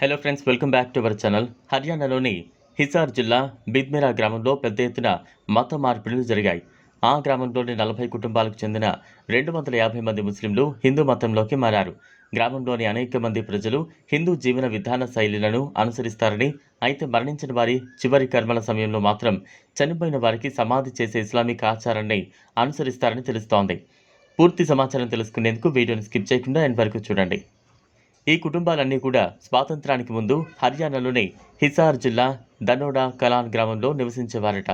Hello friends welcome back to our channel హర్యానాలోని హిసార్ జిల్లా బిద్మెరా గ్రామంలో పెద్ద ఎత్తున మత మార్పిడులు జరిగాయి. ఆ గ్రామంలోని నలభై కుటుంబాలకు చెందిన రెండు వందల యాభై మంది ముస్లింలు హిందూ మతంలోకి మారారు. గ్రామంలోని అనేక మంది ప్రజలు హిందూ జీవన విధాన శైలిలను అనుసరిస్తారని అయితే మరణించిన వారి చివరి కర్మల సమయంలో మాత్రం చనిపోయిన వారికి సమాధి చేసే ఇస్లామిక్ ఆచారాన్ని అనుసరిస్తారని తెలుస్తోంది. పూర్తి సమాచారం తెలుసుకునేందుకు వీడియోని స్కిప్ చేయకుండా ఎండ్ వరకు చూడండి. ఈ కుటుంబాలన్నీ కూడా స్వాతంత్రానికి ముందు హర్యానాలోని హిసార్ జిల్లా దనోడా కలాన్ గ్రామంలో నివసించేవారట.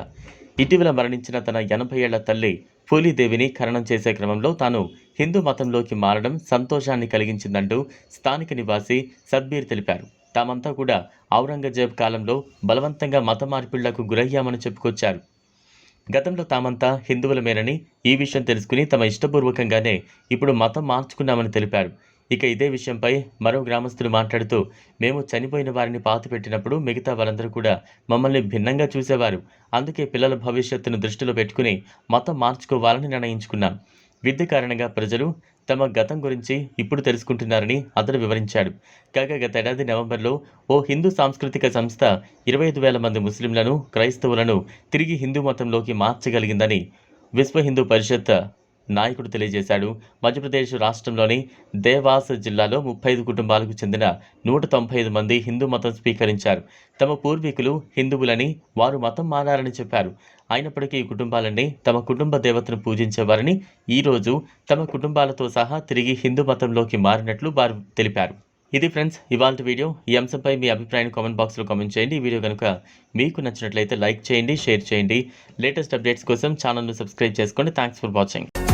ఇటీవల మరణించిన తన ఎనభై ఏళ్ళ తల్లి పూలీదేవిని ఖననం చేసే క్రమంలో తాను హిందూ మతంలోకి మారడం సంతోషాన్ని కలిగించిందంటూ స్థానిక నివాసి సద్బీర్ తెలిపారు. తామంతా కూడా ఔరంగజేబ్ కాలంలో బలవంతంగా మత మార్పిళ్ళకు గురయ్యామని చెప్పుకొచ్చారు. గతంలో తామంతా హిందువులమేనని ఈ విషయం తెలుసుకుని తమ ఇష్టపూర్వకంగానే ఇప్పుడు మతం మార్చుకున్నామని తెలిపారు. ఇక ఇదే విషయంపై మరో గ్రామస్తులు మాట్లాడుతూ మేము చనిపోయిన వారిని పాతిపెట్టినప్పుడు మిగతా వారందరూ కూడా మమ్మల్ని భిన్నంగా చూసేవారు. అందుకే పిల్లల భవిష్యత్తును దృష్టిలో పెట్టుకుని మతం మార్చుకోవాలని నిర్ణయించుకున్నాం. విద్య కారణంగా ప్రజలు తమ గతం గురించి ఇప్పుడు తెలుసుకుంటున్నారని అతను వివరించాడు. కాగా గతేడాది నవంబర్లో ఓ హిందూ సాంస్కృతిక సంస్థ ఇరవై ఐదు వేల మంది ముస్లింలను క్రైస్తవులను తిరిగి హిందూ మతంలోకి మార్చగలిగిందని విశ్వ హిందూ పరిషత్ నాయకుడు తెలియజేశాడు. మధ్యప్రదేశ్ రాష్ట్రంలోని దేవాస్ జిల్లాలో ముప్పై ఐదు కుటుంబాలకు చెందిన నూట తొంభై ఐదు మంది హిందూ మతం స్వీకరించారు. తమ పూర్వీకులు హిందువులని వారు మతం మారారని చెప్పారు. అయినప్పటికీ ఈ కుటుంబాలన్నీ తమ కుటుంబ దేవతను పూజించేవారని ఈరోజు తమ కుటుంబాలతో సహా తిరిగి హిందూ మతంలోకి మారినట్లు వారు తెలిపారు. ఇది ఫ్రెండ్స్ ఇవాళ వీడియో. ఈ అంశంపై మీ అభిప్రాయాన్ని కామెంట్ బాక్స్లో కామెంట్ చేయండి. ఈ వీడియో కనుక మీకు నచ్చినట్లయితే లైక్ చేయండి షేర్ చేయండి. లేటెస్ట్ అప్డేట్స్ కోసం ఛానల్ను సబ్స్క్రైబ్ చేసుకోండి. Thanks for watching.